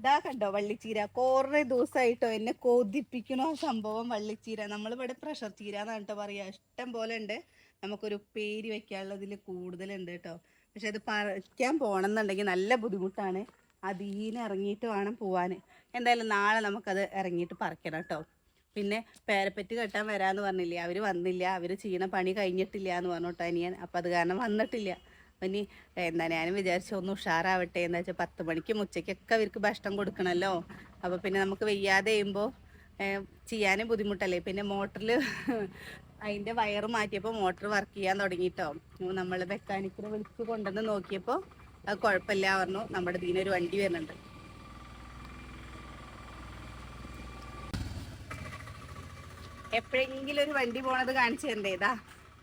ഇതാ കണ്ടോ വള്ളിച്ചീര. കുറേ ദിവസമായിട്ടോ എന്നെ കൊതിപ്പിക്കണോ സംഭവം വള്ളിച്ചീര. നമ്മളിവിടെ പ്രഷർ ചീര എന്നാണ് കേട്ടോ പറയാ. ഇഷ്ടം പോലെ ഉണ്ട്. നമുക്കൊരു പേര് വെക്കാനുള്ളതിൽ കൂടുതലുണ്ട് കേട്ടോ പക്ഷെ അത് പറിക്കാൻ പോകണം എന്നുണ്ടെങ്കിൽ നല്ല ബുദ്ധിമുട്ടാണ്. അതീനെ ഇറങ്ങിയിട്ട് വേണം പോവാൻ എന്തായാലും നാളെ നമുക്കത് ഇറങ്ങിയിട്ട് പറിക്കണം കേട്ടോ പിന്നെ പേരപ്പറ്റ് കെട്ടാൻ വരാമെന്ന് പറഞ്ഞില്ലേ? അവർ വന്നില്ല. അവർ ചെയ്യണ പണി കഴിഞ്ഞിട്ടില്ല എന്ന് പറഞ്ഞു അനിയൻ. അപ്പം അത് കാരണം വന്നിട്ടില്ല. ഇനി എന്താ ഞാനും വിചാരിച്ചു ഒന്ന് ഉഷാറാവട്ടെ എന്താ വെച്ചാൽ പത്ത് മണിക്കും ഉച്ചയ്ക്കൊക്കെ അവർക്ക് ഭക്ഷണം കൊടുക്കണമല്ലോ അപ്പോൾ പിന്നെ നമുക്ക് വെയ്യാതെ ചെയ്യുമ്പോൾ ചെയ്യാനും ബുദ്ധിമുട്ടല്ലേ? പിന്നെ മോട്ടറിൽ അതിന്റെ വയർ മാറ്റിയപ്പോൾ മോട്ടർ വർക്ക് ചെയ്യാൻ തുടങ്ങിയിട്ടോ നമ്മൾ മെക്കാനിക്കിനെ വിളിച്ച് കൊണ്ടുവന്ന് നോക്കിയപ്പോൾ അത് കുഴപ്പമില്ല പറഞ്ഞു. നമ്മുടെ ഇതിനൊരു വണ്ടി വരുന്നുണ്ട്. എപ്പോഴെങ്കിലും ഒരു വണ്ടി പോണത് കാണിച്ചു തരണ്ടേ? ഇതാ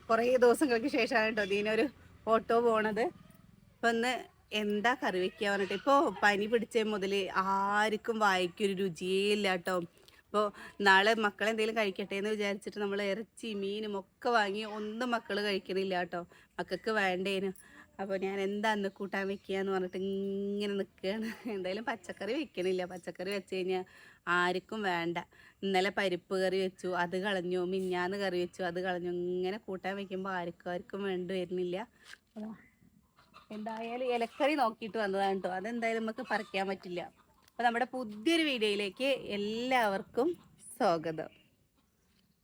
കുറേ ദിവസങ്ങൾക്ക് ശേഷമാണ് കേട്ടോ ഇതിനൊരു ഓട്ടോ പോണത്. ഇപ്പൊ ഒന്ന് എന്താ കറി വെക്കുക പറഞ്ഞിട്ട് ഇപ്പോൾ പനി പിടിച്ച മുതൽ ആർക്കും വായിക്കൊരു രുചിയേ ഇല്ല കേട്ടോ അപ്പോൾ നാളെ മക്കൾ എന്തെങ്കിലും കഴിക്കട്ടെ എന്ന് വിചാരിച്ചിട്ട് നമ്മൾ ഇറച്ചി മീനും ഒക്കെ വാങ്ങി ഒന്നും മക്കൾ കഴിക്കണില്ല കേട്ടോ മക്കൾക്ക് വേണ്ടേനു. അപ്പോൾ ഞാൻ എന്താ അന്ന് കൂട്ടാൻ വെക്കുക എന്ന് പറഞ്ഞിട്ട് ഇങ്ങനെ നിൽക്കുകയാണ് എന്തായാലും പച്ചക്കറി വെക്കണില്ല. പച്ചക്കറി വെച്ച് കഴിഞ്ഞാൽ ആർക്കും വേണ്ട. ഇന്നലെ പരിപ്പ് കറി വെച്ചു അത് കളഞ്ഞു മിഞ്ഞാന്ന് കറി വെച്ചു അത് കളഞ്ഞു. ഇങ്ങനെ കൂട്ടാൻ വെക്കുമ്പോൾ ആർക്കും ആർക്കും വേണ്ട വരുന്നില്ല. എന്തായാലും ഇലക്കറി നോക്കിയിട്ട് വന്നതാണ് കേട്ടോ അതെന്തായാലും നമുക്ക് പറിക്കാൻ പറ്റില്ല. അപ്പോൾ നമ്മുടെ പുതിയൊരു വീഡിയോയിലേക്ക് എല്ലാവർക്കും സ്വാഗതം.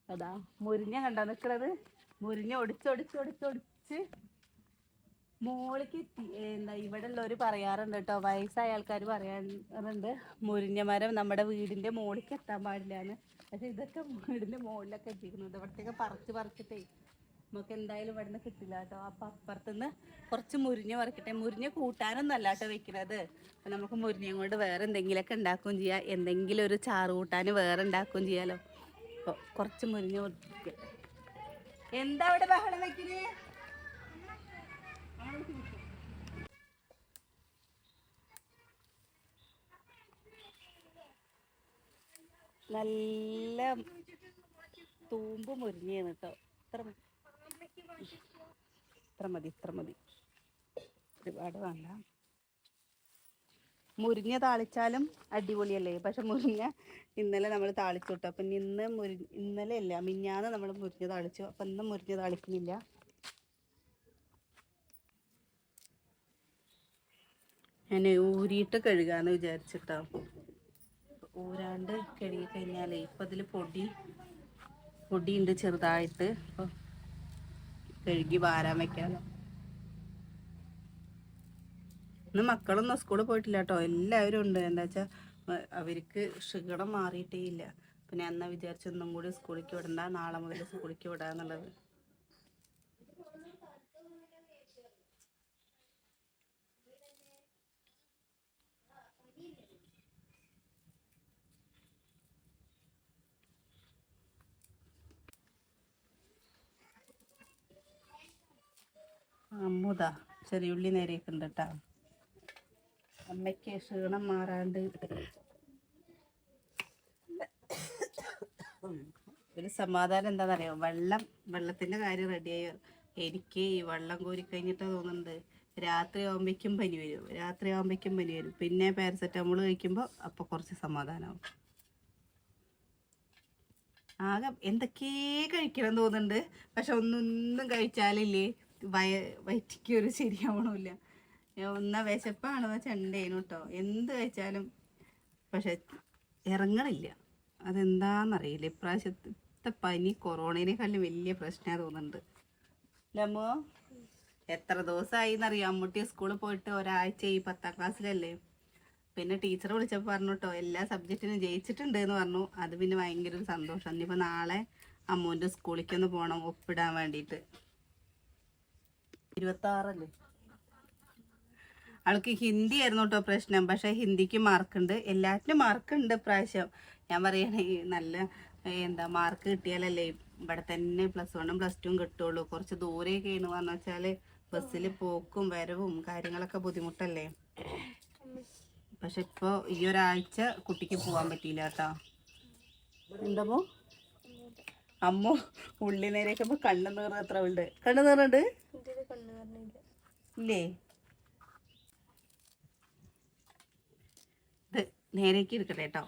അതാ മുരിഞ്ഞ കണ്ടോ നിൽക്കുന്നത് മുരിഞ്ഞ ഒടിച്ചൊടിച്ചൊടിച്ചൊടിച്ച് മോളിക്ക് എന്താ ഇവിടെ ഉള്ളവർ പറയാറുണ്ട് കേട്ടോ. വയസ്സായ ആൾക്കാർ പറയാറുണ്ട്. മുരിഞ്ഞ മരം നമ്മുടെ വീടിന്റെ മോളിക്ക് എത്താൻ പാടില്ല എന്ന് പക്ഷെ ഇതൊക്കെ വീടിന്റെ മുകളിലൊക്കെ എത്തിക്കുന്നത് ഇവിടത്തേക്ക് പറിച്ച് പറിച്ചിട്ടേ നമുക്ക് എന്തായാലും ഇവിടെ നിന്ന് കിട്ടില്ല കേട്ടോ. അപ്പൊ അപ്പുറത്തുനിന്ന് കുറച്ച് മുരിഞ്ഞ പറിക്കട്ടെ. മുരിഞ്ഞ കൂട്ടാനൊന്നും അല്ല കേട്ടോ വെക്കുന്നത് അപ്പൊ നമുക്ക് മുരിഞ്ഞയും കൊണ്ട് വേറെ എന്തെങ്കിലുമൊക്കെ ഉണ്ടാക്കുകയും ചെയ്യാം. എന്തെങ്കിലും ഒരു ചാറ് കൂട്ടാന് വേറെ ഉണ്ടാക്കുകയും ചെയ്യാലോ. അപ്പോൾ കുറച്ച് മുരിഞ്ഞ എന്താ ഇവിടെ ബഹളം വെക്കുന്നത് നല്ല തൂമ്പ് മുരിഞ്ഞാണ് കേട്ടോ ഇത്ര. ഇത്ര മതി ഇത്ര മതി. ഒരുപാട് വേണ്ട. മുരിഞ്ഞ താളിച്ചാലും അടിപൊളിയല്ലേ? പക്ഷെ മുരിഞ്ഞ ഇന്നലെ നമ്മൾ താളിച്ചു കിട്ടും അപ്പം ഇന്ന് മുരി ഇന്നലെ അല്ല മിഞ്ഞാന്ന് നമ്മൾ മുരിഞ്ഞ താളിച്ചു. അപ്പം ഇന്ന് മുരിഞ്ഞ താളിക്കുന്നില്ല. ഞാൻ ഊരിയിട്ട് കഴുകാന്ന് വിചാരിച്ചിട്ടോ. ഊരാണ്ട് കഴുകി കഴിഞ്ഞാലേ ഇപ്പം അതിൽ പൊടി പൊടിയുണ്ട് ചെറുതായിട്ട്. അപ്പോൾ കഴുകി വാരാൻ വയ്ക്കാമല്ലോ ഇന്ന് മക്കളൊന്നും സ്കൂളിൽ പോയിട്ടില്ല കേട്ടോ എല്ലാവരും ഉണ്ട്. എന്താ വെച്ചാൽ അവർക്ക് ക്ഷീണം മാറിയിട്ടേ ഇല്ല. പിന്നെ എന്നാ വിചാരിച്ചു ഒന്നും കൂടി സ്കൂളിലേക്ക് വിടണ്ട. നാളെ മുതൽ സ്കൂളിലേക്ക് വിടാന്നുള്ളത്. അമ്മുതാ ചെറിയുള്ളി നേരെയൊക്കെ കേട്ടോ അമ്മയ്ക്ക് ക്ഷീണം മാറാണ്ട്. ഒരു സമാധാനം എന്താണെന്നറിയോ? വെള്ളം വെള്ളത്തിന്റെ കാര്യം റെഡിയായി എനിക്ക് ഈ വെള്ളം കോരി കഴിഞ്ഞിട്ട് തോന്നുന്നുണ്ട്. രാത്രി ആകുമ്പോഴേക്കും പനി വരും. രാത്രി ആകുമ്പോഴേക്കും പനി വരും. പിന്നെ പാരസെറ്റമോൾ കഴിക്കുമ്പോൾ അപ്പോൾ കുറച്ച് സമാധാനമാവും ആകെ എന്തൊക്കെയേ കഴിക്കണം തോന്നുന്നുണ്ട്. പക്ഷെ ഒന്നൊന്നും കഴിച്ചാലില്ലേ? വയ വയറ്റിക്ക് ഒരു ശരിയാവണമില്ല ഒന്ന വിശപ്പാണ് ചെണ്ടേനു കേട്ടോ എന്ത് കഴിച്ചാലും പക്ഷെ ഇറങ്ങണില്ല അതെന്താണെന്നറിയില്ല ഇപ്രാവശ്യത്തെ പനി കൊറോണേനേക്കാളും വലിയ പ്രശ്നമാണ് തോന്നുന്നുണ്ട് ലമ്മോ എത്ര ദിവസമായി എന്നറിയാം അമ്മൂട്ടി സ്കൂളിൽ പോയിട്ട് ഒരാഴ്ച ഈ പത്താം ക്ലാസ്സിലല്ലേ? പിന്നെ ടീച്ചർ വിളിച്ചപ്പോൾ പറഞ്ഞു കേട്ടോ എല്ലാ സബ്ജക്റ്റിനും ജയിച്ചിട്ടുണ്ട് എന്ന് പറഞ്ഞു. അത് പിന്നെ ഭയങ്കര ഒരു സന്തോഷം. ഇനിയിപ്പോൾ നാളെ അമ്മൂന്റെ സ്കൂളിലേക്ക് ഒന്ന് പോകണം ഒപ്പിടാൻ വേണ്ടിയിട്ട് ഇരുപത്താറല്ലേ? അവൾക്ക് ഹിന്ദി ആയിരുന്നു കേട്ടോ പ്രശ്നം. പക്ഷെ ഹിന്ദിക്ക് മാർക്കുണ്ട് എല്ലാറ്റിനും മാർക്കുണ്ട് ഇപ്രാവശ്യം. ഞാൻ പറയണേ നല്ല എന്താ മാർക്ക് കിട്ടിയാലല്ലേ ഇവിടെ തന്നെ പ്ലസ് വണ്ണും പ്ലസ് ടുവും കിട്ടുള്ളൂ. കുറച്ച് ദൂരെയൊക്കെയാണ് പറഞ്ഞു വെച്ചാൽ ബസ്സിൽ പോക്കും വരവും കാര്യങ്ങളൊക്കെ ബുദ്ധിമുട്ടല്ലേ? പക്ഷെ ഇപ്പോൾ ഈ ഒരാഴ്ച കുട്ടിക്ക് പോകാൻ പറ്റിയില്ല കേട്ടോ എന്താമോ അമ്മ ഉള്ളി നേരെയൊക്കെ കണ്ണു നീറ് എത്ര ഉണ്ട് കണ്ണു നീറുണ്ട് ഇല്ലേ? ഇത് നേരേക്ക് എടുക്കട്ടെ കേട്ടോ.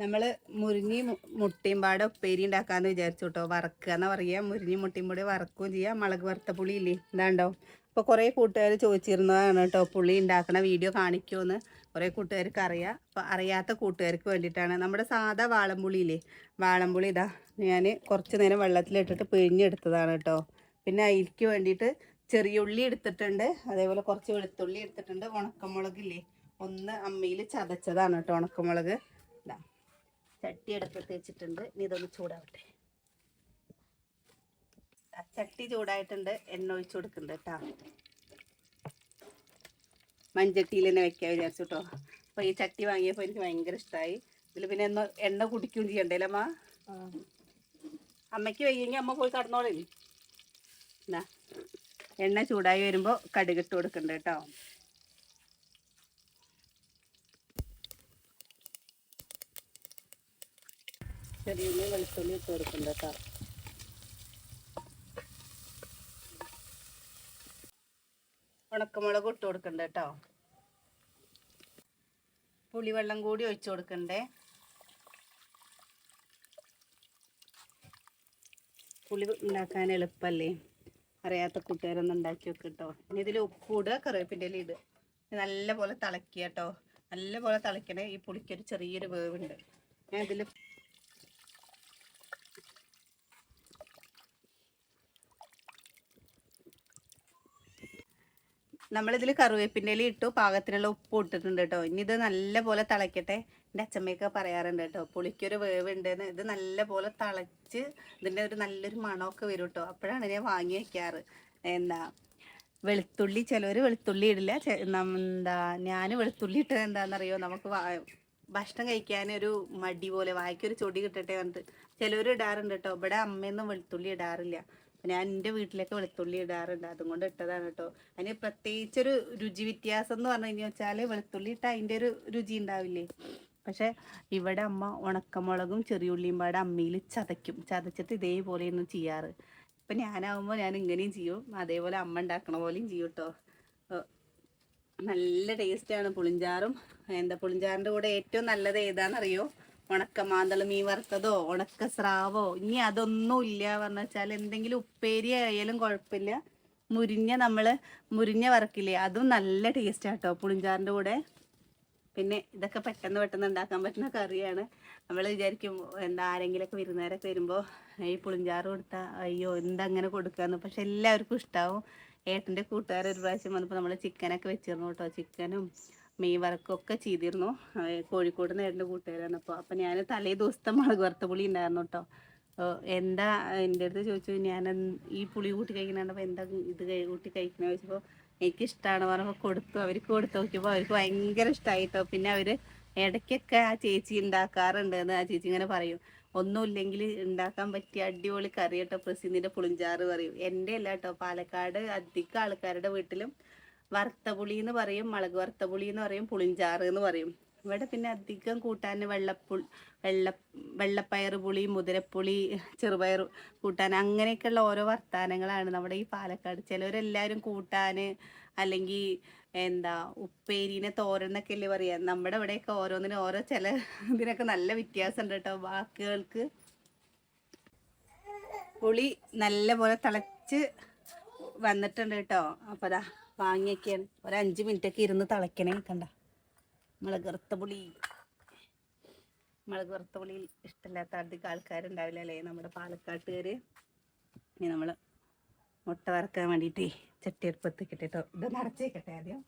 നമ്മൾ മുരിഞ്ഞി മു- മുട്ടയും പാടെ ഉപ്പേരി ഉണ്ടാക്കാന്ന് വിചാരിച്ചു കേട്ടോ. വറക്കുക എന്നാ പറയുക മുരിഞ്ഞി മുട്ടയും കൂടി വറക്കുകയും ചെയ്യാം. മുളക് വറുത്ത പുളി ഇല്ലേ ഇതാണ്ടോ? അപ്പോൾ കുറേ കൂട്ടുകാർ ചോദിച്ചിരുന്നതാണ് കേട്ടോ പുളി ഉണ്ടാക്കുന്ന വീഡിയോ കാണിക്കുമെന്ന് കുറേ കൂട്ടുകാർക്ക് അറിയാം. അപ്പോൾ അറിയാത്ത കൂട്ടുകാർക്ക് വേണ്ടിയിട്ടാണ്. നമ്മുടെ സാധാ വാളംപുളിയില്ലേ വാളംപുളി ഇതാ ഞാൻ കുറച്ച് നേരം വെള്ളത്തിലിട്ടിട്ട് പിഴിഞ്ഞെടുത്തതാണ് കേട്ടോ പിന്നെ അതിലേക്ക് വേണ്ടിയിട്ട് ചെറിയ ഉള്ളി എടുത്തിട്ടുണ്ട് അതേപോലെ കുറച്ച് വെളുത്തുള്ളി എടുത്തിട്ടുണ്ട് ഉണക്കമുളകില്ലേ ഒന്ന് അമ്മയിൽ ചതച്ചതാണ് കേട്ടോ ഉണക്കമുളക്. ഇതാ ചട്ടി എടുത്ത് വെച്ചിട്ടുണ്ട്. ഇനി ഇതൊന്ന് ചൂടാവട്ടെ. ചട്ടി ചൂടായിട്ടുണ്ട്. എണ്ണ ഒഴിച്ചു കൊടുക്കുന്നുണ്ട് കേട്ടോ. മൺചട്ടിയിൽ തന്നെ വെക്കാൻ വിചാരിച്ചു കേട്ടോ അപ്പോൾ ഈ ചട്ടി വാങ്ങിയപ്പോൾ എനിക്ക് ഭയങ്കര ഇഷ്ടമായി ഇതിൽ പിന്നെ എണ്ണ എണ്ണ കുടിക്കുകയും ചെയ്യണ്ടേ അമ്മ? അമ്മയ്ക്ക് വയ്യെങ്കിൽ അമ്മ പോയി കടന്നോളേ. എന്നാ എണ്ണ ചൂടായി വരുമ്പോ കടുകിട്ട് കൊടുക്കണ്ട കേട്ടോ. ചെറിയ വെളുത്തുള്ളി ഇട്ട് കൊടുക്കണ്ട കേട്ടോ. ഉണക്കമുളക് ഇട്ട് കൊടുക്കണ്ട കേട്ടോ പുളിവെള്ളം കൂടി ഒഴിച്ചു കൊടുക്കണ്ടേ. പുളി ഉണ്ടാക്കാൻ എളുപ്പമല്ലേ അറിയാത്ത കൂട്ടുകാരൊന്നും ഉണ്ടാക്കി വെക്ക് കേട്ടോ ഇനി ഇതിൽ ഉപ്പിടുക കറിവേപ്പിന്റെ ഇല ഇടുക. നല്ല പോലെ തിളക്കുക കേട്ടോ നല്ല പോലെ തിളക്കണേ ഈ പുളിക്കൊരു ചെറിയൊരു വേവുണ്ട്. ഞാൻ ഇതിൽ നമ്മളിതിൽ കറിവേപ്പിന്റെ ഇല ഇട്ടു പാകത്തിനുള്ള ഉപ്പ് ഇട്ടിട്ടുണ്ട് കേട്ടോ. ഇനി ഇത് നല്ലപോലെ തിളയ്ക്കട്ടെ. എന്റെ അച്ഛമ്മയൊക്കെ പറയാറുണ്ട് കേട്ടോ പുളിക്കൊരു വേവുണ്ടെന്ന്. ഇത് നല്ല പോലെ തിളച്ച് ഇതിന്റെ ഒരു നല്ലൊരു മണമൊക്കെ വരും കേട്ടോ. അപ്പോഴാണ് ഞാൻ വാങ്ങി വയ്ക്കാറ് എന്താ വെളുത്തുള്ളി ചിലവർ വെളുത്തുള്ളി ഇടില്ല. എന്താ ഞാൻ വെളുത്തുള്ളി ഇട്ടത് എന്താണെന്നറിയോ? നമുക്ക് ഭക്ഷണം കഴിക്കാൻ ഒരു മടി പോലെ വായിക്കൊരു ചൊടി കിട്ടട്ടെ പറഞ്ഞിട്ട് ചിലവർ ഇടാറുണ്ട് കേട്ടോ. ഇവിടെ അമ്മയൊന്നും വെളുത്തുള്ളി ഇടാറില്ല. ഞാൻ എന്റെ വീട്ടിലൊക്കെ വെളുത്തുള്ളി ഇടാറുണ്ട്. അതും കൊണ്ട് ഇട്ടതാണ് കേട്ടോ അതിന് പ്രത്യേകിച്ചൊരു രുചി വ്യത്യാസം എന്ന് പറഞ്ഞു കഴിഞ്ഞാൽ വെച്ചാൽ വെളുത്തുള്ളി ഇട്ട അതിന്റെ ഒരു രുചി ഉണ്ടാവില്ലേ പക്ഷെ ഇവിടെ അമ്മ ഉണക്കമുളകും ചെറിയുള്ളിയും പാടെ അമ്മയിൽ ചതയ്ക്കും. ചതച്ചിട്ട് ഇതേപോലെയൊന്നും ചെയ്യാറ്. ഇപ്പം ഞാനാവുമ്പോൾ ഞാൻ ഇങ്ങനെയും ചെയ്യും. അതേപോലെ അമ്മ ഉണ്ടാക്കണ പോലെയും ചെയ്യും കേട്ടോ നല്ല ടേസ്റ്റാണ് പുളിഞ്ചാറും എന്താ പുളിഞ്ചാറിന്റെ കൂടെ ഏറ്റവും നല്ലത് ഏതാണെന്നറിയോ ഉണക്ക മാന്തൾ മീൻ വറുത്തതോ ഉണക്ക സ്രാവോ ഇനി അതൊന്നും ഇല്ല പറഞ്ഞു വെച്ചാൽ എന്തെങ്കിലും ഉപ്പേരി ആയാലും കുഴപ്പമില്ല. മുരിഞ്ഞ നമ്മൾ മുരിഞ്ഞ വറക്കില്ലേ അതും നല്ല ടേസ്റ്റ് ആട്ടോ പുളിഞ്ചാറിന്റെ കൂടെ. പിന്നെ ഇതൊക്കെ പെട്ടെന്ന് പെട്ടെന്ന് ഉണ്ടാക്കാൻ പറ്റുന്ന കറിയാണ്. നമ്മൾ വിചാരിക്കും എന്താ ആരെങ്കിലുമൊക്കെ വിരുന്നുകാരൊക്കെ വരുമ്പോൾ ഈ പുളിഞ്ചാറ് കൊടുത്താൽ അയ്യോ എന്താ അങ്ങനെ കൊടുക്കാന്ന്? പക്ഷെ എല്ലാവർക്കും ഇഷ്ടാവും. ഏട്ടന്റെ കൂട്ടുകാർ ഒരു പ്രാവശ്യം വന്നപ്പോൾ നമ്മൾ ചിക്കനൊക്കെ വെച്ചിരുന്നു കേട്ടോ ചിക്കനും മീൻ വർക്കൊക്കെ ചെയ്തിരുന്നു. കോഴിക്കോട് നിന്ന് ഏട്ടന്റെ കൂട്ടുകാരാണ്. അപ്പോൾ അപ്പോൾ ഞാൻ തലേ ദിവസത്തെ മുളക് വറുത്ത പുളി ഉണ്ടായിരുന്നു കേട്ടോ എന്താ എന്റെ അടുത്ത് ചോദിച്ചു ഞാൻ ഈ പുളി കൂട്ടി അപ്പോൾ എന്താ ഇത് കൂട്ടി കഴിക്കണ? ചോദിച്ചപ്പോൾ എനിക്ക് ഇഷ്ടമാണ് പറഞ്ഞപ്പോൾ കൊടുത്തു. അവർക്ക് കൊടുത്തു നോക്കിയപ്പോൾ അവർക്ക് ഭയങ്കര ഇഷ്ടമായി കേട്ടോ പിന്നെ അവർ ഇടയ്ക്കൊക്കെ ആ ചേച്ചി ഉണ്ടാക്കാറുണ്ട് എന്ന് ആ ചേച്ചി ഇങ്ങനെ പറയും. ഒന്നുമില്ലെങ്കിൽ ഉണ്ടാക്കാൻ പറ്റിയ അടിപൊളി കറി കേട്ടോ പ്രസിദ്ധിന്റെ പുളിഞ്ചാറ് പറയും. എന്റെ അല്ല കേട്ടോ പാലക്കാട് അധികം ആൾക്കാരുടെ വീട്ടിലും വറുത്ത പുളി എന്ന് പറയും മുളക് വറുത്ത പുളി എന്ന് പറയും പുളിഞ്ചാറ് എന്ന് പറയും. ഇവിടെ പിന്നെ അധികം കൂട്ടാൻ വെള്ളപ്പു വെള്ള വെള്ളപ്പയർ പുളി മുതിരപ്പുളി ചെറുപയർ കൂട്ടാൻ അങ്ങനെയൊക്കെയുള്ള ഓരോ വർത്താനങ്ങളാണ് നമ്മുടെ ഈ പാലക്കാട്. ചിലവരെല്ലാവരും കൂട്ടാൻ അല്ലെങ്കിൽ എന്താ ഉപ്പേരിനെ തോരൻ എന്നൊക്കെ അല്ലേ പറയാം. നമ്മുടെ ഇവിടെയൊക്കെ ഓരോന്നിനും ഓരോ ചില ഇതിനൊക്കെ നല്ല വ്യത്യാസമുണ്ട് കേട്ടോ. വാക്കുകൾക്ക് പുളി നല്ല പോലെ തിളച്ച് വന്നിട്ടുണ്ട് കേട്ടോ. അപ്പോൾ അതാ വാങ്ങിയൊക്കെയാണ് ഒരു അഞ്ച് മിനിറ്റൊക്കെ ഇരുന്ന് തിളയ്ക്കണേ കണ്ട. മുളക് വറുത്ത പുളി. മുളക് വറുത്ത പുളി ഇഷ്ടമില്ലാത്ത അധികം ആൾക്കാരുണ്ടാവില്ല അല്ലേ നമ്മുടെ പാലക്കാട്ടുകാർ ഇനി നമ്മൾ മുട്ട വറക്കാൻ വേണ്ടിയിട്ട് ചട്ടി അടുപ്പത്ത് കേട്ടോ ഇത് നിറച്ചേക്കട്ടെ ആദ്യം.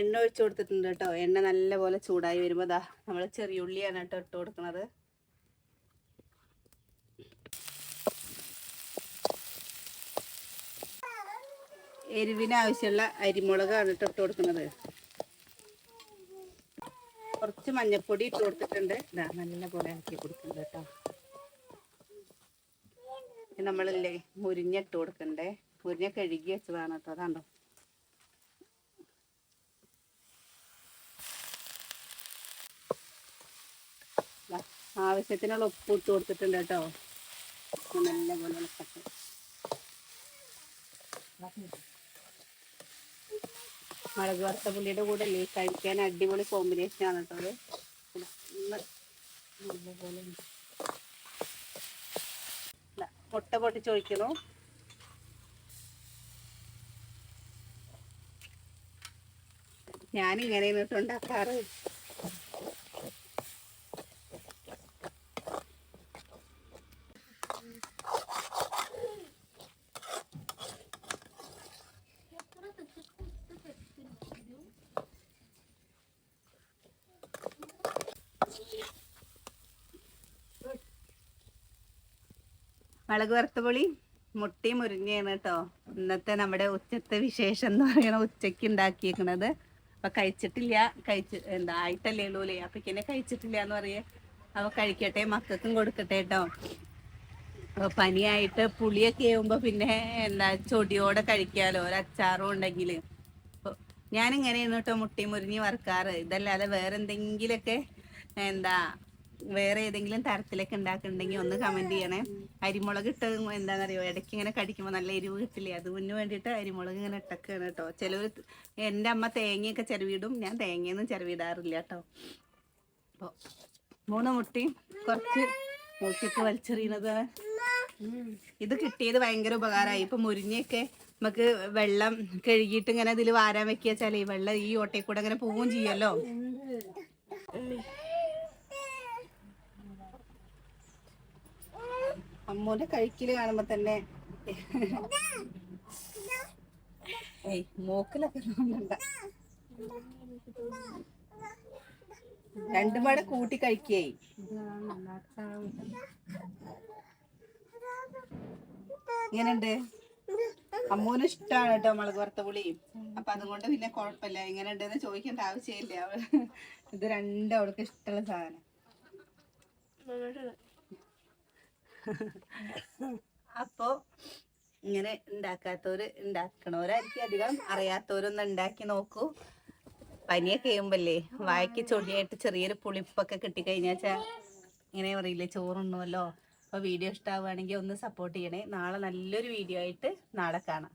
എണ്ണ ഒഴിച്ചു കൊടുത്തിട്ടുണ്ട് കേട്ടോ. എണ്ണ നല്ലപോലെ ചൂടായി വരുമ്പോൾ ദാ നമ്മൾ ചെറിയ ഉള്ളിയാണ് കേട്ടോ ഇട്ട് കൊടുക്കുന്നത് എരിവിന് ആവശ്യമുള്ള അരിമുളകാണ് കേട്ടോ ഇട്ട് കൊടുക്കുന്നത്. കുറച്ച് മഞ്ഞപ്പൊടി ഇട്ട് കൊടുത്തിട്ടുണ്ട്. ഇതാ നല്ല പോലെ ആക്കി കൊടുക്കുന്നുണ്ട് കേട്ടോ. നമ്മളല്ലേ മുരിഞ്ഞ ഇട്ട് കൊടുക്കണ്ടേ? മുരിഞ്ഞ കഴുകി വെച്ചതാണ് കേട്ടോ അതാണ്ടോ ആവശ്യത്തിനുള്ള ഉപ്പ് ഇട്ട് കൊടുത്തിട്ടുണ്ട് കേട്ടോ. നല്ല പോലെ ഇളക്കട്ടെ മുളക് വറുത്ത പുള്ളിയുടെ കൂടെ അല്ലേ? കഴിക്കാൻ അടിപൊളി കോമ്പിനേഷൻ ആണ് കേട്ടോ നല്ലപോലെ മുട്ട പൊട്ടിച്ചൊഴിക്കണു ഞാനിങ്ങനെ എന്നിട്ട് ഉണ്ടാക്കാറ് മുളക് വറുത്തപൊളി മുട്ടി മുരിഞ്ഞാണ് കേട്ടോ ഇന്നത്തെ നമ്മുടെ ഉച്ചത്തെ വിശേഷം എന്ന് പറയുന്ന ഉച്ചയ്ക്ക് ഉണ്ടാക്കിയേക്കണത്. അപ്പൊ കഴിച്ചിട്ടില്ല. കഴിച്ച് എന്താ ആയിട്ടല്ലേ ഉള്ളൂലേ പിന്നെ കഴിച്ചിട്ടില്ല എന്ന് പറയേ. അപ്പൊ കഴിക്കട്ടെ മക്കൾക്കും കൊടുക്കട്ടെ കേട്ടോ അപ്പൊ പനിയായിട്ട് പുളിയൊക്കെ ആവുമ്പോ പിന്നെ എന്താ ചൊടിയോടെ കഴിക്കാലോ. ഒരു അച്ചാറും ഉണ്ടെങ്കിൽ ഞാനിങ്ങനെയാണ് കേട്ടോ മുട്ടി മുരിഞ്ഞ് വറുക്കാറ്. ഇതല്ലാതെ വേറെ എന്തെങ്കിലുമൊക്കെ എന്താ വേറെ ഏതെങ്കിലും തരത്തിലൊക്കെ ഉണ്ടാക്കുന്നുണ്ടെങ്കിൽ ഒന്ന് കമന്റ് ചെയ്യണേ. അരിമുളക് ഇട്ട് എന്താണെന്നറിയോ ഇടയ്ക്ക് ഇങ്ങനെ കടിക്കുമ്പോൾ നല്ല എരിവ് കിട്ടില്ലേ? അതിന് വേണ്ടിയിട്ട് അരിമുളക് ഇങ്ങനെ ഇട്ടൊക്കെയാണ് കേട്ടോ. ചിലവർ എന്റെ അമ്മ തേങ്ങയൊക്കെ ചിരവിടും ഞാൻ തേങ്ങയൊന്നും ചിരവിടാറില്ല കേട്ടോ. അപ്പോൾ മൂന്ന് മുട്ടയും കുറച്ച് മുട്ടിട്ട് വലിച്ചെറിയണത്. ഇത് കിട്ടിയത് ഭയങ്കര ഉപകാരമായി ഇപ്പൊ മുരിഞ്ഞൊക്കെ നമുക്ക് വെള്ളം കഴുകിയിട്ട് ഇങ്ങനെ ഇതിൽ വാരാൻ ഈ വെള്ളം ഈ ഓട്ടയിൽ കൂടെ അങ്ങനെ പോവുകയും ചെയ്യല്ലോ. അമ്മൂന്റെ കഴിക്കൽ കാണുമ്പോ തന്നെ. ഏയ് മൂക്കിലൊക്കെ രണ്ടും പാടെ കൂട്ടി കഴിക്കേ. ഇങ്ങനെയുണ്ട് അമ്മൂന് ഇഷ്ടമാണ് കേട്ടോ മുളക് വറുത്ത പുളിയും അപ്പൊ അതുകൊണ്ട് പിന്നെ കുഴപ്പമില്ല എങ്ങനെ ഉണ്ടെന്ന് ചോദിക്കേണ്ട ആവശ്യമില്ല. അവൾ ഇത് രണ്ടും അവൾക്ക് ഇഷ്ടമുള്ള സാധനം. അപ്പോ ഇങ്ങനെ ഉണ്ടാക്കാത്തവര് ഉണ്ടാക്കണവരായിരിക്കും അധികം. അറിയാത്തവരൊന്ന് ഉണ്ടാക്കി നോക്കൂ. പനിയൊക്കെ ചെയ്യുമ്പല്ലേ വായ്ക്ക് ചൊടിയായിട്ട് ചെറിയൊരു പുളിപ്പൊക്കെ കിട്ടിക്കഴിഞ്ഞാച്ചാ ഇങ്ങനെ പറയില്ലേ ചോറുണ്ണുമല്ലോ അപ്പൊ വീഡിയോ ഇഷ്ടമാവുകയാണെങ്കിൽ ഒന്ന് സപ്പോർട്ട് ചെയ്യണേ. നാളെ നല്ലൊരു വീഡിയോ ആയിട്ട് നാളെ കാണാം.